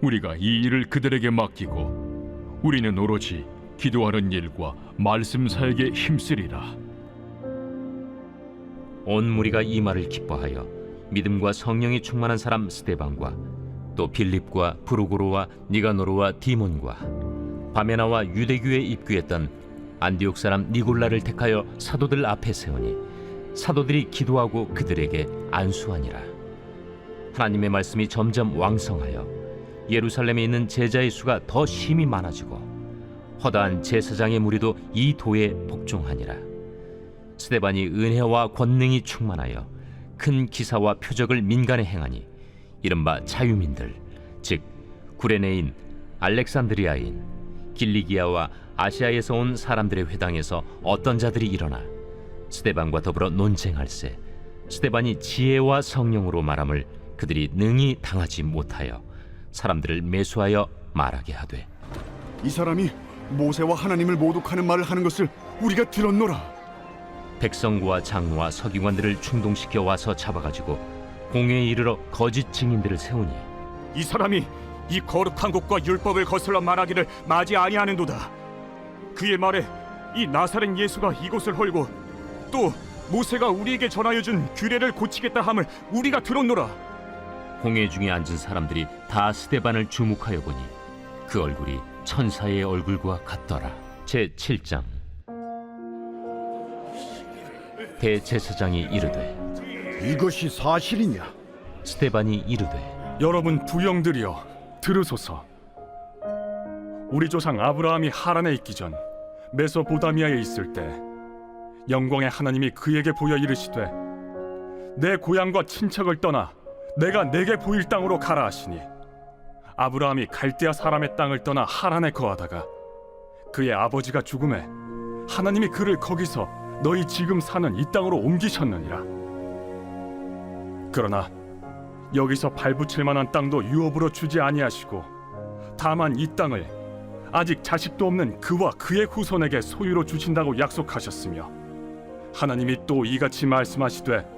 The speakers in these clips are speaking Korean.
우리가 이 일을 그들에게 맡기고 우리는 오로지 기도하는 일과 말씀 사역에 힘쓰리라. 온 무리가 이 말을 기뻐하여 믿음과 성령이 충만한 사람 스테반과 또 빌립과 브루고로와 니가노르와 디몬과 바메나와 유대교에 입교했던 안디옥 사람 니골라를 택하여 사도들 앞에 세우니 사도들이 기도하고 그들에게 안수하니라. 하나님의 말씀이 점점 왕성하여 예루살렘에 있는 제자의 수가 더 심히 많아지고 허다한 제사장의 무리도 이 도에 복종하니라. 스데반이 은혜와 권능이 충만하여 큰 기사와 표적을 민간에 행하니 이른바 자유민들 즉 구레네인 알렉산드리아인 길리기아와 아시아에서 온 사람들의 회당에서 어떤 자들이 일어나 스데반과 더불어 논쟁할세 스데반이 지혜와 성령으로 말함을 그들이 능히 당하지 못하여 사람들을 매수하여 말하게 하되 이 사람이 모세와 하나님을 모독하는 말을 하는 것을 우리가 들었노라. 백성과 장로와 서기관들을 충동시켜 와서 잡아가지고 공회에 이르러 거짓 증인들을 세우니 이 사람이 이 거룩한 곳과 율법을 거슬러 말하기를 마지 아니하는도다. 그의 말에 이 나사렛 예수가 이곳을 헐고 또 모세가 우리에게 전하여 준 규례를 고치겠다 함을 우리가 들었노라. 공회 중에 앉은 사람들이 다 스데반을 주목하여 보니 그 얼굴이 천사의 얼굴과 같더라. 제 7장 대제사장이 이르되 이것이 사실이냐? 스데반이 이르되 여러분 부영들이여 들으소서. 우리 조상 아브라함이 하란에 있기 전 메소보다미아에 있을 때 영광의 하나님이 그에게 보여 이르시되 내 고향과 친척을 떠나 내가 내게 보일 땅으로 가라 하시니. 아브라함이 갈대아 사람의 땅을 떠나 하란에 거하다가 그의 아버지가 죽음에 하나님이 그를 거기서 너희 지금 사는 이 땅으로 옮기셨느니라. 그러나 여기서 발붙일 만한 땅도 유업으로 주지 아니하시고 다만 이 땅을 아직 자식도 없는 그와 그의 후손에게 소유로 주신다고 약속하셨으며 하나님이 또 이같이 말씀하시되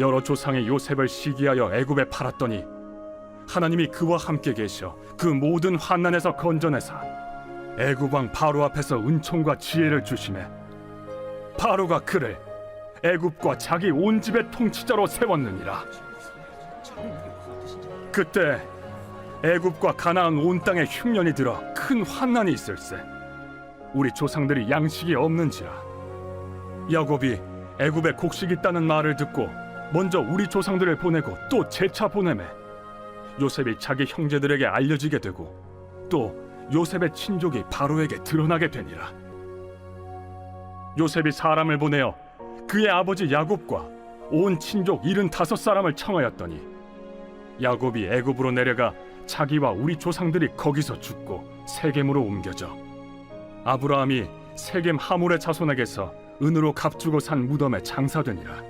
여러 조상의 요셉을 시기하여 애굽에 팔았더니 하나님이 그와 함께 계셔 그 모든 환난에서 건져내사 애굽 왕 바로 앞에서 은총과 지혜를 주심에 바로가 그를 애굽과 자기 온 집의 통치자로 세웠느니라. 그때 애굽과 가나안 온 땅에 흉년이 들어 큰 환난이 있을세. 우리 조상들이 양식이 없는지라. 야곱이 애굽에 곡식 있다는 말을 듣고 먼저 우리 조상들을 보내고 또 재차 보내매 요셉이 자기 형제들에게 알려지게 되고 또 요셉의 친족이 바로에게 드러나게 되니라. 요셉이 사람을 보내어 그의 아버지 야곱과 온 친족 일흔다섯 사람을 청하였더니 야곱이 애굽으로 내려가 자기와 우리 조상들이 거기서 죽고 세겜으로 옮겨져 아브라함이 세겜 하물의 자손에게서 은으로 값주고 산 무덤에 장사되니라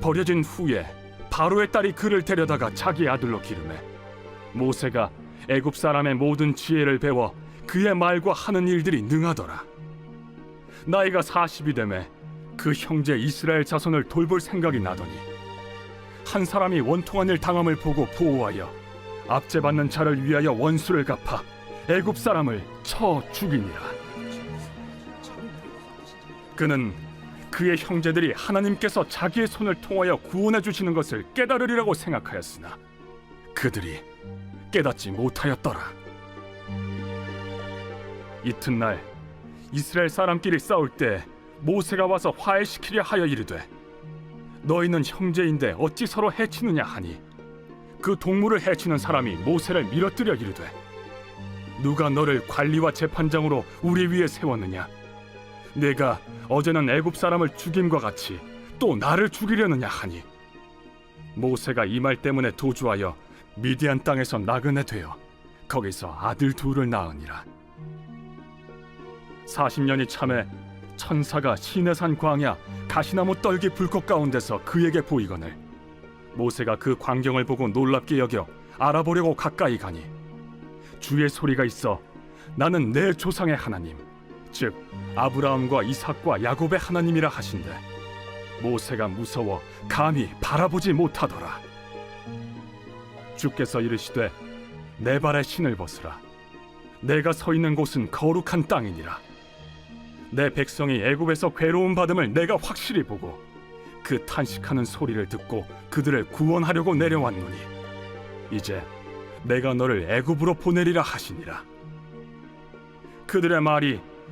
버려진 후에 바로의 딸이 그를 데려다가 자기 아들로 기르매 모세가 애굽 사람의 모든 지혜를 배워 그의 말과 하는 일들이 능하더라. 나이가 40이 되매 그 형제 이스라엘 자손을 돌볼 생각이 나더니 한 사람이 원통한 일 당함을 보고 보호하여 압제받는 자를 위하여 원수를 갚아 애굽 사람을 쳐 죽이니라. 그는 그의 형제들이 하나님께서 자기의 손을 통하여 구원해 주시는 것을 깨달으리라고 생각하였으나 그들이 깨닫지 못하였더라. 이튿날 이스라엘 사람끼리 싸울 때 모세가 와서 화해시키려 하여 이르되 너희는 형제인데 어찌 서로 해치느냐 하니 그 동물을 해치는 사람이 모세를 밀어뜨려 이르되 누가 너를 관리와 재판장으로 우리 위에 세웠느냐 내가 어제는 애굽 사람을 죽임과 같이 또 나를 죽이려느냐 하니? 모세가 이 말 때문에 도주하여 미디안 땅에서 나그네 되어 거기서 아들 둘을 낳으니라. 40년이 참에 천사가 시내산 광야 가시나무 떨기 불꽃 가운데서 그에게 보이거늘 모세가 그 광경을 보고 놀랍게 여겨 알아보려고 가까이 가니 주의 소리가 있어 나는 내 조상의 하나님 즉 아브라함과 이삭과 야곱의 하나님이라 하신대. 모세가 무서워 감히 바라보지 못하더라. 주께서 이르시되 내 발에 신을 벗으라. 내가 서 있는 곳은 거룩한 땅이니라. 내 백성이 애굽에서 괴로움 받음을 내가 확실히 보고 그 탄식하는 소리를 듣고 그들을 구원하려고 내려왔노니 이제 내가 너를 애굽으로 보내리라 하시니라. 그들의 말이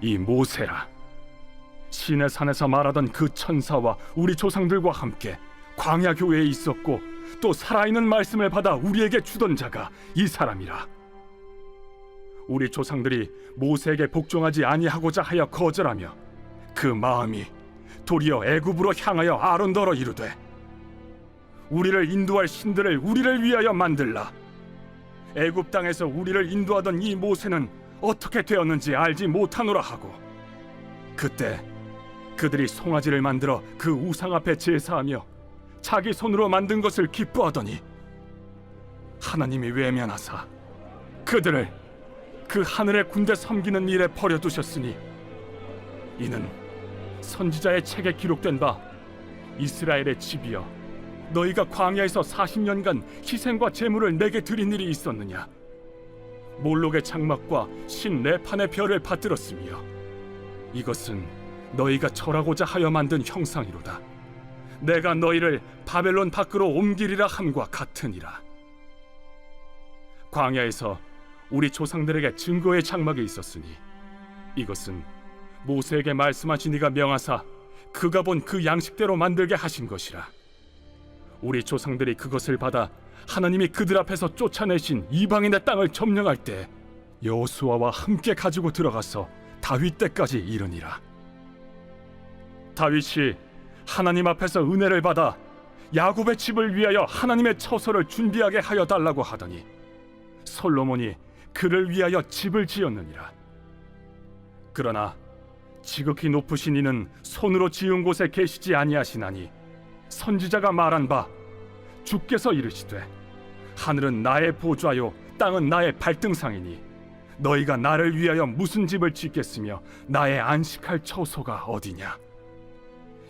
이 모세라. 신의 산에서 말하던 그 천사와 우리 조상들과 함께 광야 교회에 있었고 또 살아있는 말씀을 받아 우리에게 주던 자가 이 사람이라. 우리 조상들이 모세에게 복종하지 아니하고자 하여 거절하며 그 마음이 도리어 애굽으로 향하여 아론더러 이르되 우리를 인도할 신들을 우리를 위하여 만들라. 애굽 땅에서 우리를 인도하던 이 모세는 어떻게 되었는지 알지 못하노라 하고 그때 그들이 송아지를 만들어 그 우상 앞에 제사하며 자기 손으로 만든 것을 기뻐하더니 하나님이 외면하사 그들을 그 하늘의 군대 섬기는 일에 버려두셨으니 이는 선지자의 책에 기록된 바 이스라엘의 집이여 너희가 광야에서 40년간 희생과 제물을 내게 드린 일이 있었느냐 몰록의 장막과 신 네판의 별을 받들었으며 이것은 너희가 절하고자 하여 만든 형상이로다. 내가 너희를 바벨론 밖으로 옮기리라 함과 같으니라. 광야에서 우리 조상들에게 증거의 장막이 있었으니 이것은 모세에게 말씀하신 이가 명하사 그가 본 그 양식대로 만들게 하신 것이라. 우리 조상들이 그것을 받아 하나님이 그들 앞에서 쫓아내신 이방인의 땅을 점령할 때 여호수아와 함께 가지고 들어가서 다윗 때까지 이르니라. 다윗이 하나님 앞에서 은혜를 받아 야곱의 집을 위하여 하나님의 처소를 준비하게 하여 달라고 하더니 솔로몬이 그를 위하여 집을 지었느니라. 그러나 지극히 높으신 이는 손으로 지은 곳에 계시지 아니하시나니 선지자가 말한 바 주께서 이르시되 하늘은 나의 보좌요 땅은 나의 발등상이니 너희가 나를 위하여 무슨 집을 짓겠으며 나의 안식할 처소가 어디냐?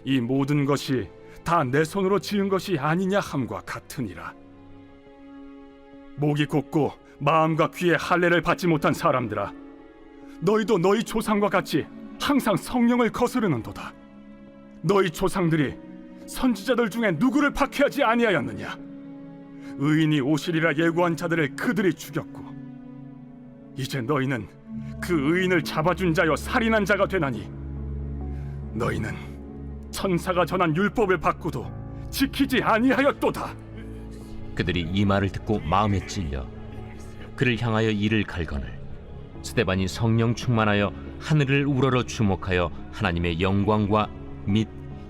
이 모든 것이 다 내 손으로 지은 것이 아니냐 함과 같으니라. 목이 곧고 마음과 귀에 할례를 받지 못한 사람들아 너희도 너희 조상과 같이 항상 성령을 거스르는도다. 너희 조상들이 선지자들 중에 누구를 박해하지 아니하였느냐? 의인이 오시리라 예고한 자들을 그들이 죽였고 이제 너희는 그 의인을 잡아준 자여 살인한 자가 되나니 너희는 천사가 전한 율법을 받고도 지키지 아니하였도다. 그들이 이 말을 듣고 마음에 찔려 그를 향하여 이를 갈거늘 스테반이 성령 충만하여 하늘을 우러러 주목하여 하나님의 영광과 및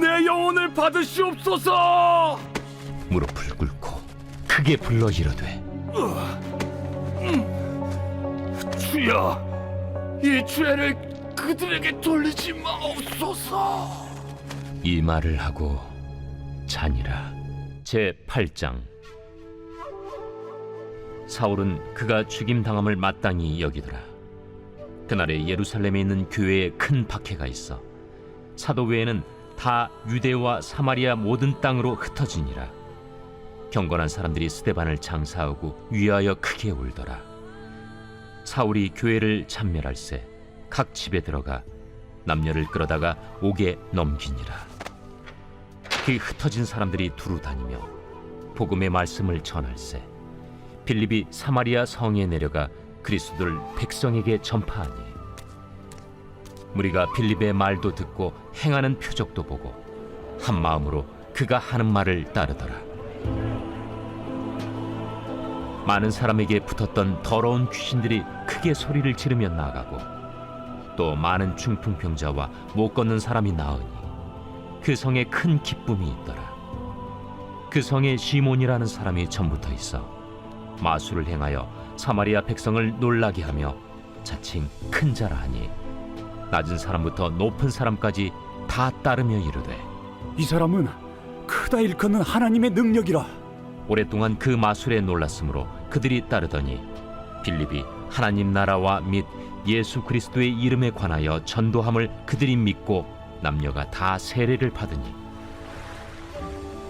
내 영혼을 받으시옵소서! 무릎을 꿇고 크게 불러 이르되 주여 이 죄를 그들에게 돌리지 마옵소서! 이 말을 하고 자니라. 제 8장. 사울은 그가 죽임 당함을 마땅히 여기더라. 그날에 예루살렘에 있는 교회에 큰 박해가 있어 사도 외에는 다 유대와 사마리아 모든 땅으로 흩어지니라. 경건한 사람들이 스테반을 장사하고 위하여 크게 울더라. 사울이 교회를 참멸할세 각 집에 들어가 남녀를 끌어다가 옥에 넘기니라. 그 흩어진 사람들이 두루 다니며 복음의 말씀을 전할세. 빌립이 사마리아 성에 내려가 그리스도를 백성에게 전파하니 우리가 빌립의 말도 듣고 행하는 표적도 보고 한 마음으로 그가 하는 말을 따르더라 많은 사람에게 붙었던 더러운 귀신들이 크게 소리를 지르며 나가고 또 많은 중풍병자와 못 걷는 사람이 나으니 그 성에 큰 기쁨이 있더라. 그 성에 시몬이라는 사람이 전부터 있어 마술을 행하여 사마리아 백성을 놀라게 하며 자칭 큰 자라 하니 낮은 사람부터 높은 사람까지 다 따르며 이르되 이 사람은 크다 일컫는 하나님의 능력이라. 오랫동안 그 마술에 놀랐으므로 그들이 따르더니 빌립이 하나님 나라와 및 예수 그리스도의 이름에 관하여 전도함을 그들이 믿고 남녀가 다 세례를 받으니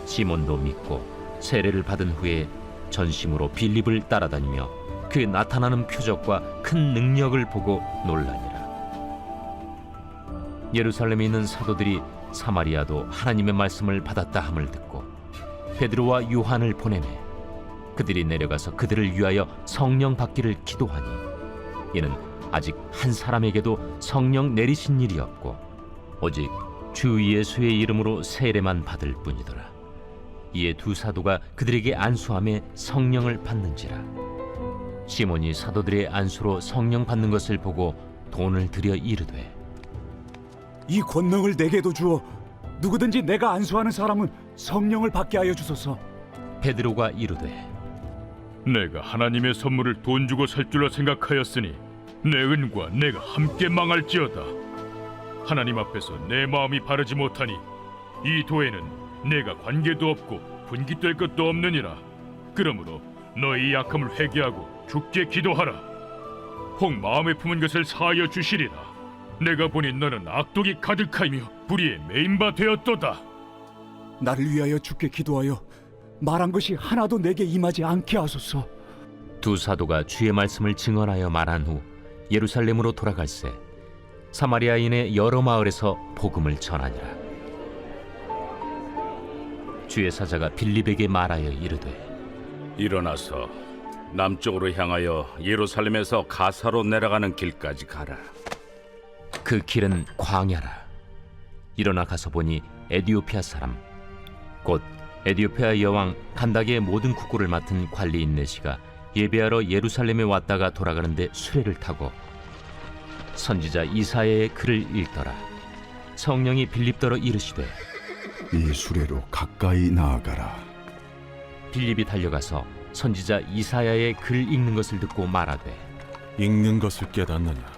시몬도 믿고 세례를 받은 후에 전심으로 빌립을 따라다니며 그 나타나는 표적과 큰 능력을 보고 놀라니라 예루살렘에 있는 사도들이 사마리아도 하나님의 말씀을 받았다 함을 듣고 베드로와 요한을 보내매 그들이 내려가서 그들을 위하여 성령 받기를 기도하니 이는 아직 한 사람에게도 성령 내리신 일이 없고 오직 주 예수의 이름으로 세례만 받을 뿐이더라. 이에 두 사도가 그들에게 안수함에 성령을 받는지라. 시몬이 사도들의 안수로 성령 받는 것을 보고 돈을 들여 이르되 이 권능을 내게도 주어 누구든지 내가 안수하는 사람은 성령을 받게 하여 주소서 베드로가 이르되 내가 하나님의 선물을 돈 주고 살 줄로 생각하였으니 내 은과 내가 함께 망할지어다. 하나님 앞에서 내 마음이 바르지 못하니 이 도에는 내가 관계도 없고 분깃될 것도 없느니라. 그러므로 너희 약함을 회개하고 죽게 기도하라. 혹 마음에 품은 것을 사하여 주시리라. 내가 보니 너는 악독이 가득하며 불의에 메인 바 되었도다. 나를 위하여 주께 기도하여 말한 것이 하나도 내게 임하지 않게 하소서 두 사도가 주의 말씀을 증언하여 말한 후 예루살렘으로 돌아갈새 사마리아인의 여러 마을에서 복음을 전하니라 주의 사자가 빌립에게 말하여 이르되 일어나서 남쪽으로 향하여 예루살렘에서 가사로 내려가는 길까지 가라. 그 길은 광야라. 일어나 가서 보니 에디오피아 사람 곧 에디오피아 여왕 간다게의 모든 국고를 맡은 관리인 내시가 예배하러 예루살렘에 왔다가 돌아가는데 수레를 타고 선지자 이사야의 글을 읽더라. 성령이 빌립더러 이르시되 이 수레로 가까이 나아가라. 빌립이 달려가서 선지자 이사야의 글 읽는 것을 듣고 말하되 읽는 것을 깨닫느냐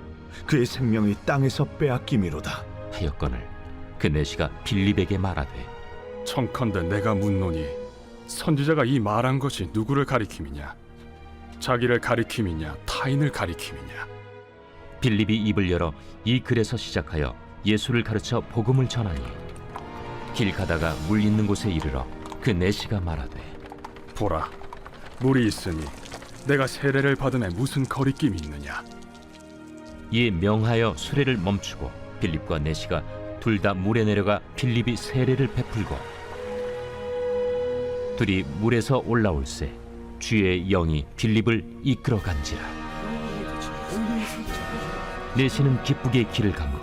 그의 생명이 땅에서 빼앗김이로다. 하였거늘 그 내시가 빌립에게 말하되 청컨대 내가 묻노니 선지자가 이 말한 것이 누구를 가리킴이냐? 자기를 가리킴이냐? 타인을 가리킴이냐? 빌립이 입을 열어 이 글에서 시작하여 예수를 가르쳐 복음을 전하니 길 가다가 물 있는 곳에 이르러 그 내시가 말하되 보라 물이 있으니 내가 세례를 받음에 무슨 거리낌이 있느냐 이에 명하여 수레를 멈추고 빌립과 내시가 둘 다 물에 내려가 빌립이 세례를 베풀고 둘이 물에서 올라올새 주의 영이 빌립을 이끌어 간지라. 내시는 기쁘게 길을 간고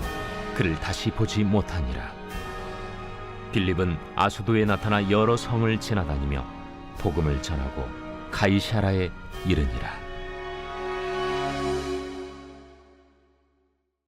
그를 다시 보지 못하니라. 빌립은 아수도에 나타나 여러 성을 지나다니며 복음을 전하고 가이샤라에 이르니라